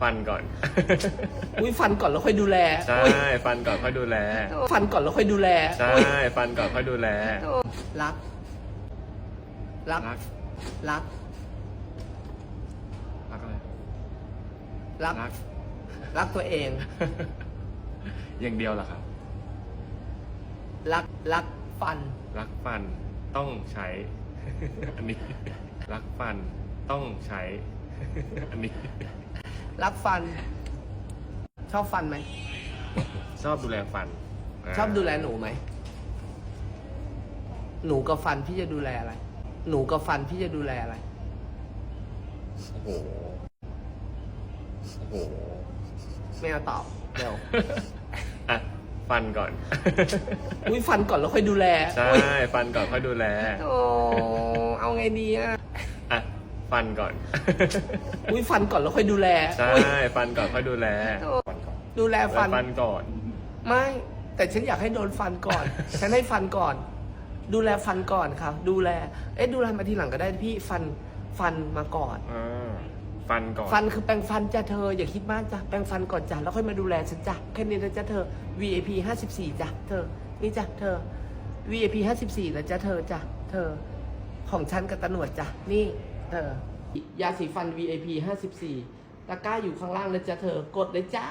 ฟันก่อน อุ้ยฟันก่อนแล้วค่อยดูแลใช่ อุ๊ยฟันก่อนค่อยดูแล ฟันก่อนแล้วค่อยดูแลใช่ อุ๊ยฟันก่อนค่อยดูแล รัก รัก รัก รัก รักอะไร รัก รัก รักตัวเอง อย่างเดียวเหรอครับ รัก รักฟัน รักฟันต้องใช้ อันนี้ รักฟันต้องใช้ อันนี้ รักฟัน ชอบฟันไหม ชอบดูแลฟันชอบดูแลหนูไหม หนูกับฟันพี่จะดูแลอะไร หนูกับฟันพี่จะดูแลอะไร โอ้โหโอ้โหไม่เอาตอบเดี๋ยวอะฟันก่อน อุ้ยฟันก่อนแล้วค่อยดูแลใช่ อุ๊ยฟันก่อนค่อยดูแล โอ้เอาไงดีอะอะ ฟันก่อน อุ้ยฟันก่อนแล้วค่อยดูแลใช่ อุ๊ยฟันก่อนค่อยดูแลโอ้ฟันก่อนดูแลฟัน ฟันก่อน ไม่ แต่ฉันอยากให้โดนฟันก่อน ฉันให้ฟันก่อน ดูแลฟันก่อนครับ ดูแล เอ๊ะดูแลมาทีหลังก็ได้พี่ฟันฟันมาก่อน อ่า ฟันก่อน ฟันคือแปรงฟันจ้ะเธอ อย่าคิดมากจ้ะแปรงฟันก่อนจ้ะแล้วค่อยมาดูแลฉันจ้ะแค่นี้นะจ้ะเธอ VIP 54จ้ะเธอ นี่จ้ะเธอ VIP 54นะจ้ะเธอจ้ะเธอ ของฉันกับตะหนวดจ้ะนี่ เธอยาสีฟัน VIP 54ตะกร้าอยู่ข้างล่างนะจ้ะเธอกดเลยจ้า